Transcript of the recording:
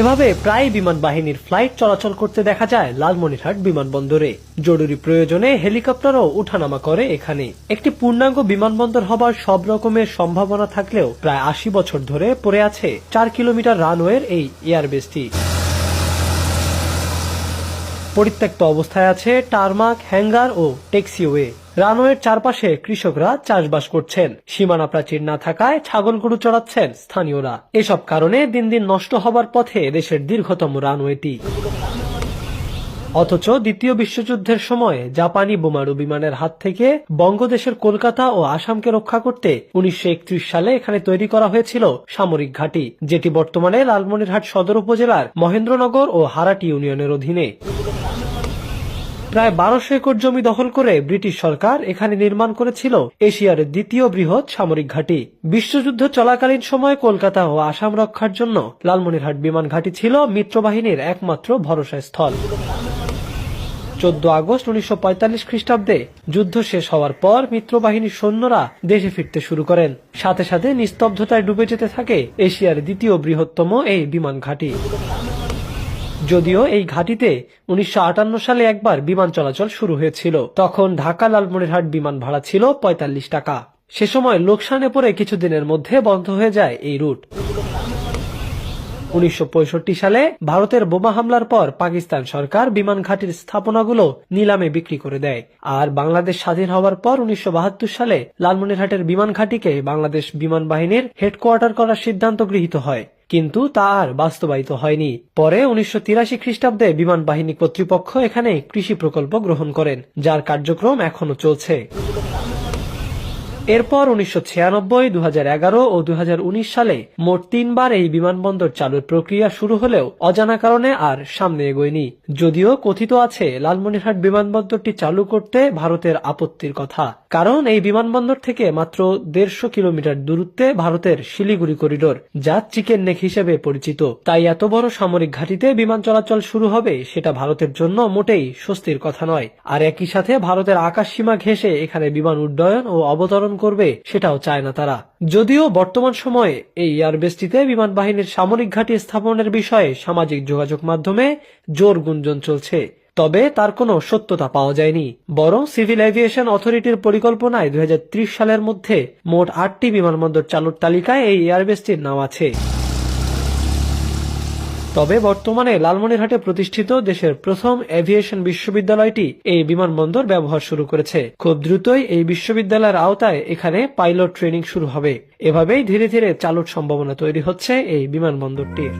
এভাবে প্রায় বিমান বাহিনীর ফ্লাইট চলাচল করতে দেখা যায় লালমনিরহাট বিমানবন্দরে। জরুরি প্রয়োজনে হেলিকপ্টারও উঠানামা করে এখানে। একটি পূর্ণাঙ্গ বিমানবন্দর হবার সব রকমের সম্ভাবনা থাকলেও প্রায় আশি বছর ধরে পড়ে আছে চার কিলোমিটার রানওয়ের এই এয়ারবেসটি। পরিত্যক্ত অবস্থায় আছে টারমাক, হ্যাঙ্গার ও টেক্সিওয়ে। রানওয়ের চারপাশে কৃষকরা চাষবাস করছেন। সীমানা প্রাচীর না থাকায় ছাগল গরু চড়াচ্ছেন স্থানীয়রা। এসব কারণে দিন দিন নষ্ট হবার পথে দেশের দীর্ঘতম রানওয়েটি। অথচ দ্বিতীয় বিশ্বযুদ্ধের সময় জাপানি বোমারু বিমানের হাত থেকে বঙ্গদেশের কলকাতা ও আসামকে রক্ষা করতে উনিশশো একত্রিশ সালে এখানে তৈরি করা হয়েছিল সামরিক ঘাঁটি, যেটি বর্তমানে লালমনিরহাট সদর উপজেলার মহেন্দ্রনগর ও হারাটি ইউনিয়নের অধীনে। প্রায় বারোশো একর জমি দখল করে ব্রিটিশ সরকার এখানে নির্মাণ করেছিল এশিয়ার দ্বিতীয় বৃহৎ সামরিক ঘাঁটি। বিশ্বযুদ্ধ চলাকালীন সময় কলকাতা ও আসাম রক্ষার জন্য লালমনিরহাট বিমান ঘাঁটি ছিল মিত্রবাহিনীর একমাত্র ভরসা স্থল। চোদ্দ আগস্ট উনিশশো পঁয়তাল্লিশ খ্রিস্টাব্দে যুদ্ধ শেষ হওয়ার পর মিত্রবাহিনীর সৈন্যরা দেশে ফিরতে শুরু করেন। সাথে সাথে নিস্তব্ধতায় ডুবে যেতে থাকে এশিয়ার দ্বিতীয় বৃহত্তম এই বিমান ঘাঁটি। যদিও এই ঘাঁটিতে উনিশশো সালে একবার বিমান চলাচল শুরু হয়েছিল। তখন ঢাকা লালমনিরহাট বিমান ভাড়া ছিল পঁয়তাল্লিশ টাকা। সে সময় লোকসানে পড়ে কিছুদিনের মধ্যে বন্ধ হয়ে যায় এই রুট। উনিশশো পঁয়ষট্টি সালে ভারতের বোমা হামলার পর পাকিস্তান সরকার বিমান ঘাঁটির স্থাপনাগুলো নিলামে বিক্রি করে দেয়। আর বাংলাদেশ স্বাধীন হওয়ার পর উনিশশো বাহাত্তর সালে লালমনিরহাটের বিমান ঘাঁটিকে বাংলাদেশ বিমান বাহিনীর হেডকোয়ার্টার করার সিদ্ধান্ত গৃহীত হয়। কিন্তু তা আর বাস্তবায়িত হয়নি। পরে উনিশশো তিরাশি খ্রিস্টাব্দে বিমান বাহিনী কর্তৃপক্ষ এখানে কৃষি প্রকল্প গ্রহণ করেন, যার কার্যক্রম এখনও চলছে। এরপর উনিশশো ছিয়ানব্বই দু ও দু হাজার উনিশ সালে মোট তিনবার এই বিমানবন্দর চালুর প্রক্রিয়া শুরু হলেও অজানা কারণে আর সামনে এগোয়নি। যদিও কথিত আছে, লালমনিরহাট বিমানবন্দরটি চালু করতে ভারতের আপত্তির কথা। কারণ এই বিমানবন্দর থেকে মাত্র দেড়শো কিলোমিটার দূরত্বে ভারতের শিলিগুড়ি করিডোর, যা চিকেন নেক হিসেবে পরিচিত। তাই এত বড় সামরিক ঘাঁটিতে বিমান চলাচল শুরু হবে, সেটা ভারতের জন্য মোটেই স্বস্তির কথা নয়। আর একই সাথে ভারতের আকাশ সীমা ঘেঁষে এখানে বিমান উড্ডয়ন ও অবতরণ করবে সেটাও চায় না তারা। যদিও বর্তমান সময়ে এই এয়ারবেসটিতে বিমান বাহিনীর সামরিক ঘাঁটি স্থাপনের বিষয়ে সামাজিক যোগাযোগ মাধ্যমে জোর গুঞ্জন চলছে। তবে তার কোনো সত্যতা পাওয়া যায়নি। বরং সিভিল এভিয়েশন অথরিটির পরিকল্পনায় দু হাজার ত্রিশ সালের মধ্যে মোট আটটি বিমানবন্দর চালুর তালিকায় এই এয়ারবেসটির নাম আছে। তবে বর্তমানে লালমনিরহাটে প্রতিষ্ঠিত দেশের প্রথম এভিয়েশন বিশ্ববিদ্যালয়টি এই বিমানবন্দর ব্যবহার শুরু করেছে। খুব দ্রুতই এই বিশ্ববিদ্যালয়ের আওতায় এখানে পাইলট ট্রেনিং শুরু হবে। এভাবেই ধীরে ধীরে চালুর সম্ভাবনা তৈরি হচ্ছে এই বিমানবন্দরটির।